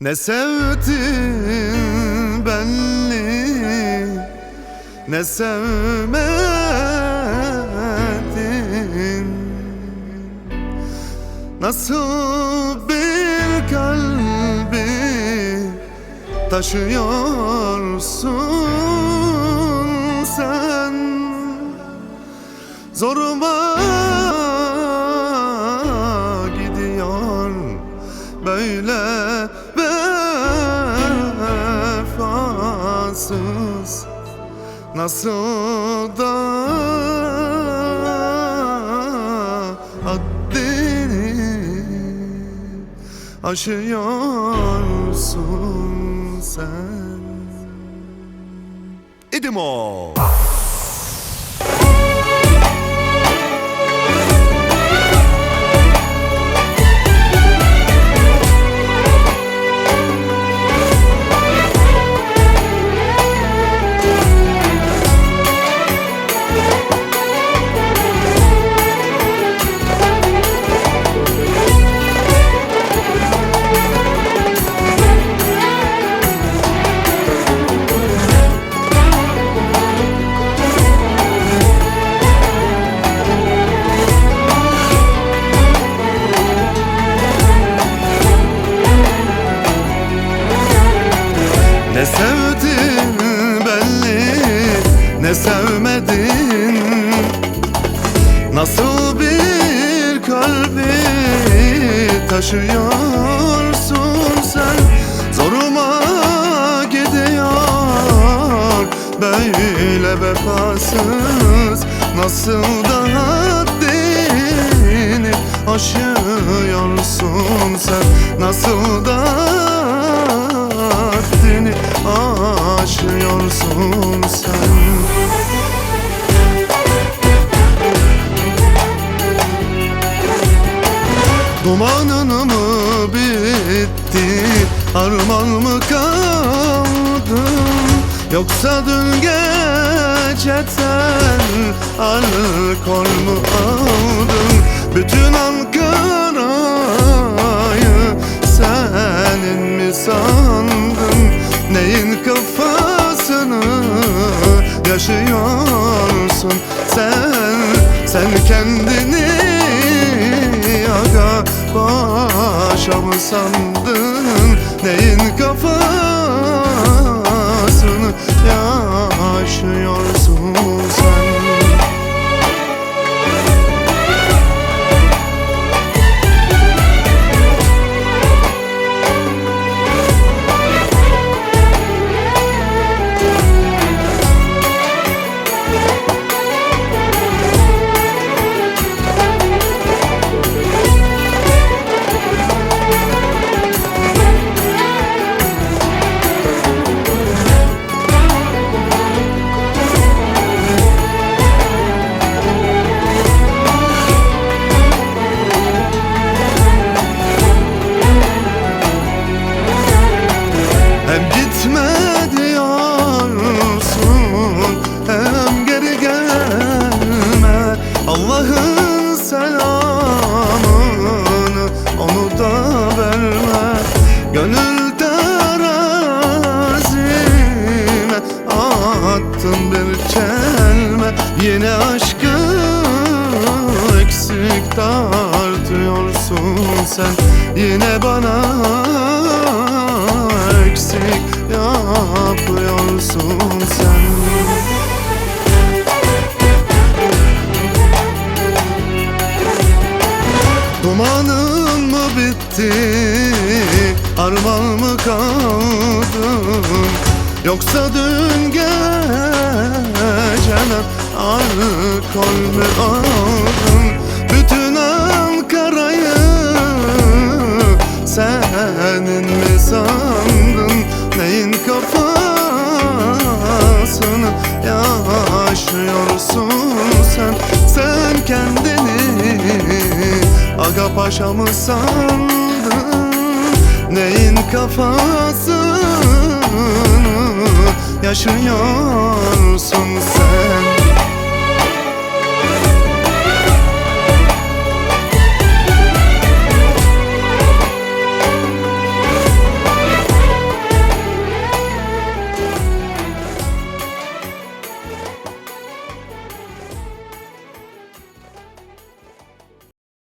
Ne sevdin belli Ne sevmedin Nasıl bir kalbi taşıyorsun sen? Zoruma gidiyor böyle vefasız Nasıl da haddini aşıyorsun sen. İdim o. Nasıl bir kalbi taşıyorsun sen? Zoruma gidiyor böyle vefasız. Nasıl da haddini aşıyorsun sen? Nasıl da haddini aşıyorsun sen Dumanın mı bitti Arman mı kaldın Yoksa dün geceden Alkol mü aldın? Bütün Ankara'yı Senin mi sandın? Neyin kafasını Yaşıyorsun sen? Sen kendini başa mı sandın Gönül terazime Attın bir kelme Yine aşkı eksik tartıyorsun sen. Yine bana eksik yapıyorsun sen. Dumanın mı bitti Arman mı kaldın? Yoksa dün geceler Alkol mü aldın? Bütün Ankara'yı Senin mi sandın? Neyin kafasını Yaşıyorsun sen? Sen kendini Aga paşa mı sandın Neyin kafasını yaşıyorsun